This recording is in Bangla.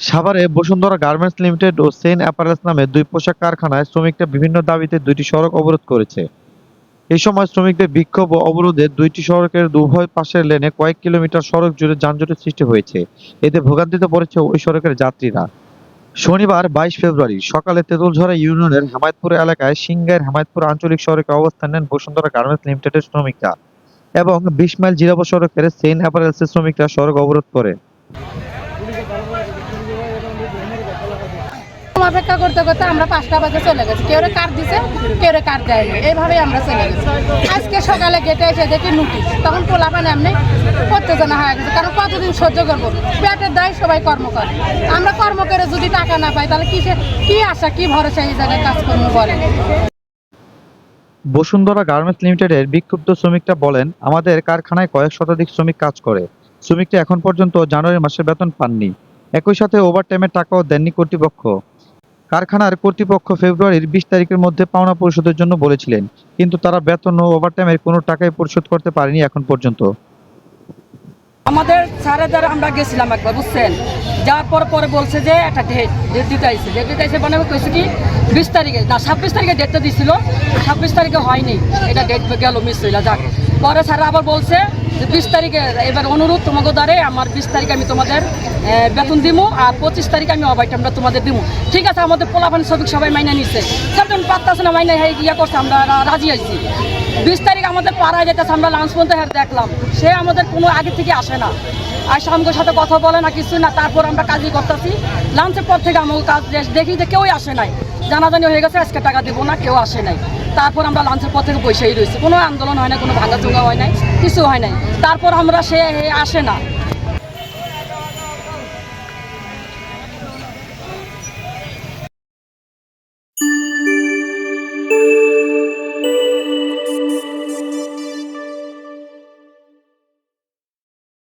সাভারে বসুন্ধরা গার্মেন্টস লিমিটেড ও সেন অ্যাপারেলস নামে দুই পোশাক কারখানায় শ্রমিকরা বিভিন্ন দাবিতে দুইটি সড়ক অবরোধ করেছে। এই সময় শ্রমিকদের বিক্ষোভ ও অবরোধে দুইটি সড়কের উভয় পাশের লেনে কয়েক কিলোমিটার সড়ক জুড়ে যানজটের সৃষ্টি হয়েছে। এতে ভোগান্তিতে পড়েছে ওই সড়কের যাত্রীরা। শনিবার বাইশ ফেব্রুয়ারি সকালে তেঁতুলঝরা ইউনিয়নের হেমায়তপুর এলাকায় সিংগাইর হেমায়তপুর আঞ্চলিক সড়কে অবস্থান নেন বসুন্ধরা গার্মেন্টস লিমিটেডের শ্রমিকরা এবং বিশ মাইল জিরাবো সড়কের সেন অ্যাপারেলসের শ্রমিকরা সড়ক অবরোধ করে অপেক্ষা করতে করতে আমরা পাঁচটা বাজে চলে গেছি। কেউ কার্ড দিছে, কেউ কার্ড দেয়নি। এইভাবেই আমরা চলে গেছি। আজকে সকালে গেটে এসে দেখি নোটিশ তখন পোলাপান এমনি উত্তেজনা হয়ে গেছে। কারণ কতদিন সহ্য করব? পেটের দায় সবাই কর্ম করে। আমরা কর্ম করে যদি টাকা না পাই, তাহলে কিসে কি আশা, কি ভরসা এই জায়গায় কাজকর্ম বলে বসুন্ধরা গার্মেন্টস লিমিটেডের বিক্ষুব্ধ শ্রমিকরা বলেন, আমাদের কারখানায় কয়েক শতাধিক শ্রমিক কাজ করে। শ্রমিকরা এখন পর্যন্ত জানুয়ারি মাসের বেতন পাননি। একই সাথে ওভারটাইমের টাকাও দেননি কর্তৃপক্ষ। কারখানার কর্তৃপক্ষ ফেব্রুয়ারির বিশ তারিখের মধ্যে পাওনা পরিশোধের জন্য বলেছিলেন, কিন্তু তারা বেতন ও ওভারটাইমের কোনো টাকাই পরিশোধ করতে পারেনি এখন পর্যন্ত। আমাদের স্যারেদের আমরা গেছিলাম একবার, বুঝছেন? যাওয়ার পর পরে বলছে যে একটা ডেট ডেট দিতে আইসে ডেট দিতে আইসে মানে কইছে কি, বিশ তারিখে, না, ছাব্বিশ তারিখে ডেটটা দিছিল, ছাব্বিশ তারিখে হয়নি। এটা ডেট গেল মিস হইলা, যাক। পরে স্যার আবার বলছে বিশ তারিখে এবার অনুরোধ তোমাকে দ্বারে আমার বিশ তারিখে আমি তোমাদের বেতন দিব আর পঁচিশ তারিখে আমি অবাইটামটা তোমাদের দিব ঠিক আছে, আমাদের পোলাপান শ্রমিক সবাই মাইনে নিচ্ছে কারণ পাত্তা আছে না, মাইনা হয়ে, ইয়া করছে, আমরা রাজি আইছি বিশ তারিখ আমাদের পাড়ায় যেতেছে, আমরা লাঞ্চ পর্যন্ত হ্যাঁ দেখলাম। সে আমাদের কোনো আগে থেকে আসে না। আর আমাদের সাথে কথা বলে না কিছু না, তারপর আমরা কাজই করতেছি। লাঞ্চের পর থেকে আমাকে কাজ দেখি যে কেউই আসে নাই। জানাজানি হয়ে গেছে, আজকে টাকা দেবো না, কেউ আসে নাই। তারপর আমরা লাঞ্চের পর থেকে বসেই রয়েছি। কোনো আন্দোলন হয় না কোনো ভাঙা চোঙা হয় নাই কিছু হয় নাই। তারপর আমরা সে আসে না।